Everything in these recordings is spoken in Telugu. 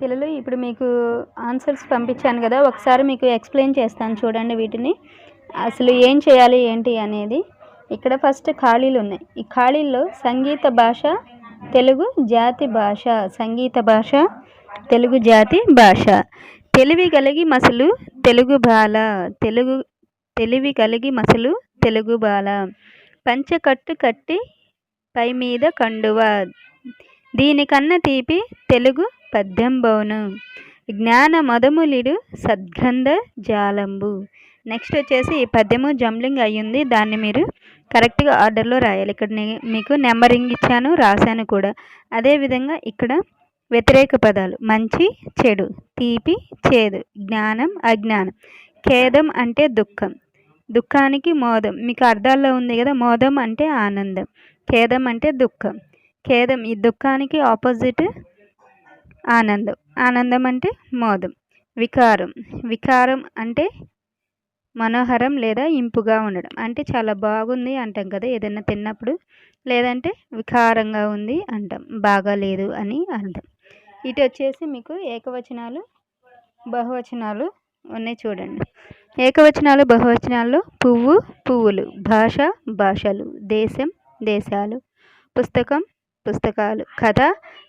పిల్లలు ఇప్పుడు మీకు ఆన్సర్స్ పంపించాను కదా ఒకసారి మీకు ఎక్స్ప్లెయిన్ చేస్తాను చూడండి వీటిని. అసలు ఏం చేయాలి ఏంటి అనేది. ఇక్కడ ఫస్ట్ ఖాళీలు ఉన్నాయి. ఈ ఖాళీల్లో సంగీత భాష తెలుగు జాతి భాష. సంగీత భాష తెలుగు జాతి భాష. తెలివి కలిగి మసలు తెలుగు బాల. తెలుగు తెలివి కలిగి మసలు తెలుగు బాల. పంచకట్టు కట్టి పై మీద కండువ. దీనికన్న తీపి తెలుగు పద్యంబౌను. జ్ఞాన మదములిడు సద్గ్రంథ జాలంబు. నెక్స్ట్ వచ్చేసి ఈ పద్యము జంబ్లింగ్ అయ్యింది. దాన్ని మీరు కరెక్ట్గా ఆర్డర్లో రాయాలి. ఇక్కడ నే- మీకు నెంబరింగ్ ఇచ్చాను రాశాను కూడా. అదేవిధంగా ఇక్కడ వ్యతిరేక పదాలు మంచి చెడు తీపి చేదు జ్ఞానం అజ్ఞానం. ఖేదం అంటే దుఃఖం. దుఃఖానికి మోదం. మీకు అర్థాల్లో ఉంది కదా మోదం అంటే ఆనందం. ఖేదం అంటే దుఃఖం. ఖేదం ఈ దుఃఖానికి ఆపోజిట్ ఆనందం. ఆనందం అంటే మోదం. వికారం. వికారం అంటే మనోహరం లేదా ఇంపుగా ఉండడం. అంటే చాలా బాగుంది అంటాం కదా ఏదైనా తిన్నప్పుడు. లేదంటే వికారంగా ఉంది అంటాం. బాగాలేదు అని అర్థం. ఇటు వచ్చేసి మీకు ఏకవచనాలు బహువచనాలు ఉన్నాయి చూడండి. ఏకవచనాలు బహువచనాల్లో పువ్వు పువ్వులు భాష భాషలు దేశం దేశాలు పుస్తకం పుస్తకాలు కథ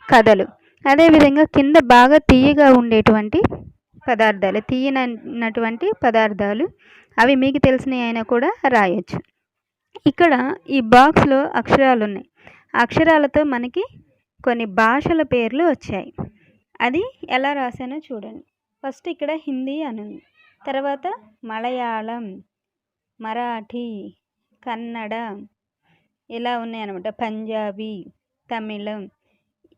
కథలు. అదేవిధంగా కింద బాగా తీయగా ఉండేటువంటి పదార్థాలు తీయనటువంటి పదార్థాలు అవి మీకు తెలిసినవి అయినా కూడా రాయొచ్చు. ఇక్కడ ఈ బాక్స్లో అక్షరాలు ఉన్నాయి అక్షరాలతో మనకి కొన్ని భాషల పేర్లు వచ్చాయి. అది ఎలా రాశానో చూడండి. ఫస్ట్ ఇక్కడ హిందీ అని ఉంది. తర్వాత మలయాళం మరాఠీ కన్నడ ఇలా ఉన్నాయన్నమాట. పంజాబీ తమిళం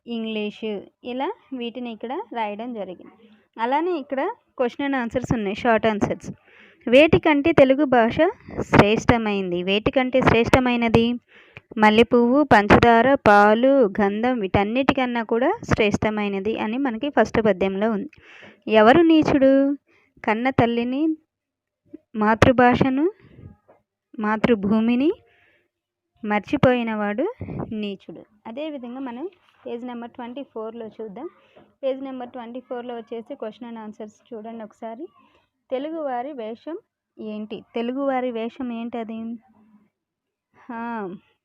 ఇంగ్లీషు ఇలా వీటిని ఇక్కడ రాయడం జరిగింది. అలానే ఇక్కడ క్వశ్చన్ అండ్ ఆన్సర్స్ ఉన్నాయి షార్ట్ ఆన్సర్స్. వేటికంటే తెలుగు భాష శ్రేష్టమైంది. వేటికంటే శ్రేష్టమైనది? మల్లెపువ్వు పంచదార పాలు గంధం వీటన్నిటికన్నా కూడా శ్రేష్టమైనది అని మనకి ఫస్ట్ పద్యంలో ఉంది. ఎవరు నీచుడు? కన్న తల్లిని మాతృభాషను మాతృభూమిని మర్చిపోయినవాడు నీచుడు. అదేవిధంగా మనం పేజ్ నెంబర్ ట్వంటీ ఫోర్లో చూద్దాం. పేజ్ నెంబర్ ట్వంటీ ఫోర్లో వచ్చేసి క్వశ్చన్ అండ్ ఆన్సర్స్ చూడండి ఒకసారి. తెలుగువారి వేషం ఏంటి? తెలుగువారి వేషం ఏంటది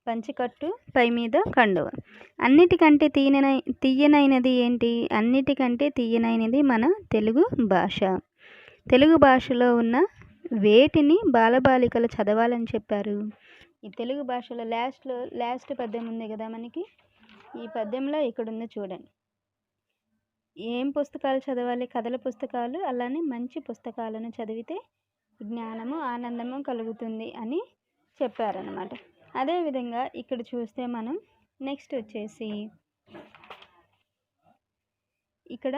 పంచికట్టు పై మీద కండువ. అన్నిటికంటే తీయన తీయనైనది ఏంటి? అన్నిటికంటే తీయనైనది మన తెలుగు భాష. తెలుగు భాషలో ఉన్న వేటిని బాలబాలికలు చదవాలని చెప్పారు? ఈ తెలుగు భాషలో లాస్ట్లో లాస్ట్ పద్యం ఉంది కదా మనకి? ఈ పద్యంలో ఇక్కడ ఉంది చూడండి. ఏం పుస్తకాలు చదవాలి? కథల పుస్తకాలు? అలానే మంచి పుస్తకాలను చదివితే జ్ఞానము ఆనందము కలుగుతుంది అని చెప్పారనమాట అదేవిధంగా ఇక్కడ చూస్తే మనం నెక్స్ట్ వచ్చేసి ఇక్కడ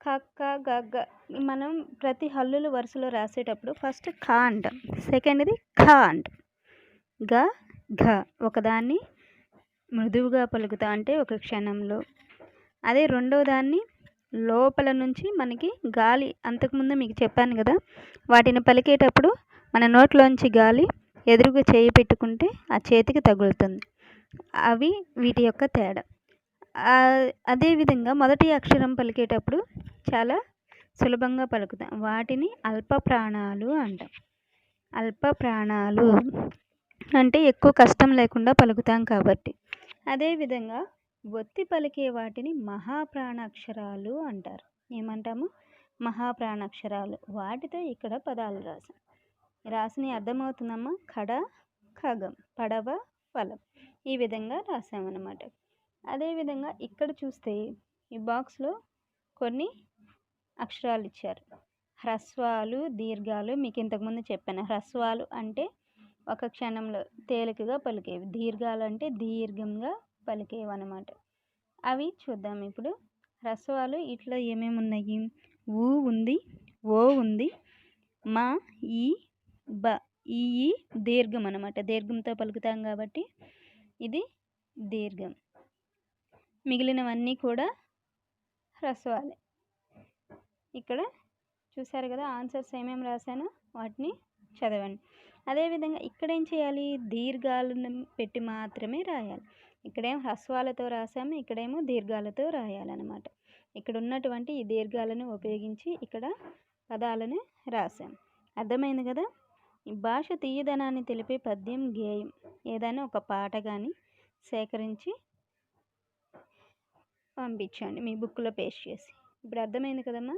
కక్క గగ్గ మనం ప్రతి హల్లులు వరుసలో రాసేటప్పుడు ఫస్ట్ ఖా అంటాం. సెకండ్ది ఖా అంటాం. గ ఘ ఒకదాన్ని మృదువుగా పలుకుతా అంటే ఒక క్షణంలో. అదే రెండో దాన్ని లోపల నుంచి మనకి గాలి అంతకుముందు మీకు చెప్పాను కదా వాటిని పలికేటప్పుడు మన నోట్లోంచి గాలి ఎదురుగా చేయి పెట్టుకుంటే ఆ చేతికి తగులుతుంది. అవి వీటి యొక్క తేడా. అదేవిధంగా మొదటి అక్షరం పలికేటప్పుడు చాలా సులభంగా పలుకుతాం. వాటిని అల్ప ప్రాణాలు అంటాం. అల్ప ప్రాణాలు అంటే ఎక్కువ కష్టం లేకుండా పలుకుతాం కాబట్టి. అదేవిధంగా ఒత్తి పలికే వాటిని మహాప్రాణాక్షరాలు అంటారు. ఏమంటాము? మహాప్రాణాక్షరాలు. వాటితో ఇక్కడ పదాలు రాసాం రాసిన అర్థమవుతుందమ్మా? కడ ఖగం పడవ ఫలం. ఈ విధంగా రాసామన్నమాట అదేవిధంగా ఇక్కడ చూస్తే ఈ బాక్స్లో కొన్ని అక్షరాలు ఇచ్చారు. హ్రస్వాలు దీర్ఘాలు మీకు ఇంతకుముందు చెప్పాను. హ్రస్వాలు అంటే ఒక క్షణంలో తేలికగా పలికేవి. దీర్ఘాలు అంటే దీర్ఘంగా పలికేవి అనమాట అవి చూద్దాం ఇప్పుడు. హ్రస్వాలు ఇట్లా ఏమేమి ఉన్నాయి ఊ ఉంది ఓ ఉంది మా ఈ బ ఈ ఈ దీర్ఘం అనమాట దీర్ఘంతో పలుకుతాం కాబట్టి ఇది దీర్ఘం. మిగిలినవన్నీ కూడా హ్రస్వాలే ఇక్కడ చూసారు కదా ఆన్సర్స్ ఏమేమి రాశానో వాటిని చదవండి. అదేవిధంగా ఇక్కడ ఏం చేయాలి? దీర్ఘాలను పెట్టి మాత్రమే రాయాలి. ఇక్కడేం హ్రస్వాలతో రాసాము ఇక్కడేమో దీర్ఘాలతో రాయాలన్నమాట. ఇక్కడ ఉన్నటువంటి ఈ దీర్ఘాలను ఉపయోగించి ఇక్కడ పదాలను రాశాం అర్థమైంది కదా? ఈ భాష తీయదనాన్ని తెలిపే పద్యం గేయం. ఏదైనా ఒక పాట కానీ సేకరించి పంపించండి. మీ బుక్లో పేస్ట్ చేసి. ఇప్పుడు అర్థమైంది కదమ్మా?